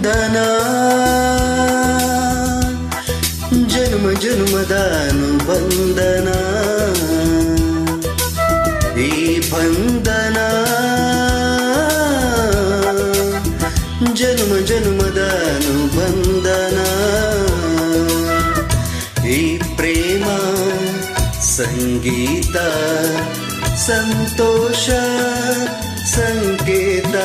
ವಂದನಾ ಜನ್ಮ ಜನ್ಮದಾನುಬಂಧನ ಈ ಬಂಧನ ಜನ್ಮ ಜನ್ಮದಾನುಬಂಧನ ಈ ಪ್ರೇಮ ಸಂಗೀತ ಸಂತೋಷ ಸಂಕೇತ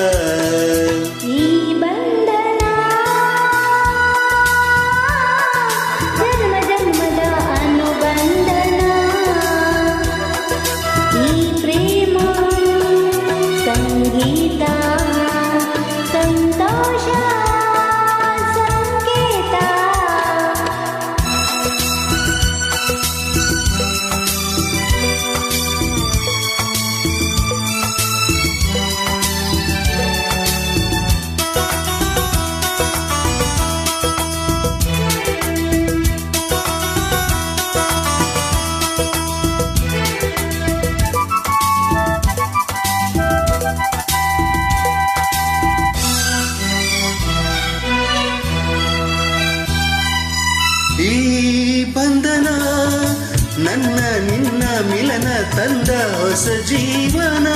ನನ್ನ ನಿನ್ನ ಮಿಲನ ತಂದ ಹೊಸ ಜೀವನ.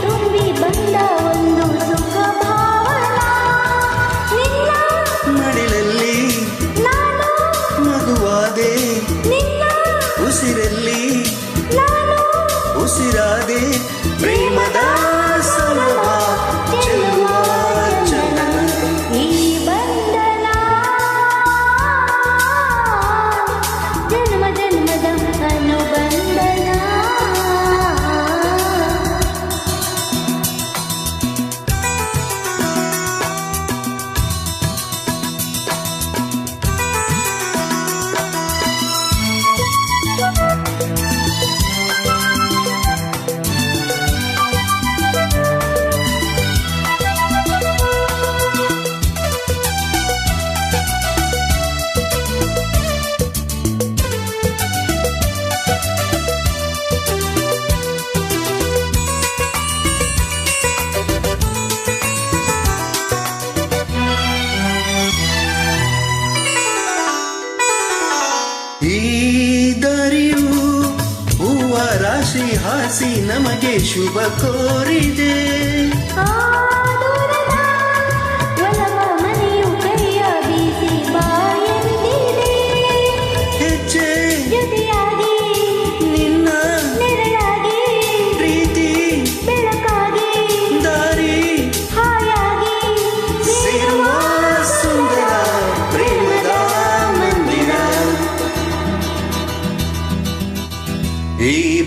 ತುಂಬಿ ಬಂದ ಒಂದು ಸುಖ ಮಡಿಲಲ್ಲಿ ಮಗುವಾದೆ. ಉಸಿರಲ್ಲಿ ಉಸಿರಾದೆ. ಪ್ರೇಮದ ಈ ದರಿಯು ಹೂವ ರಾಶಿ ಹಾಸಿ ನಮಗೆ ಶುಭ ಕೋರಿದೆ.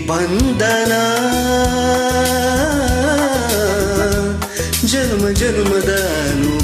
బంధన జన్మ జన్మదాను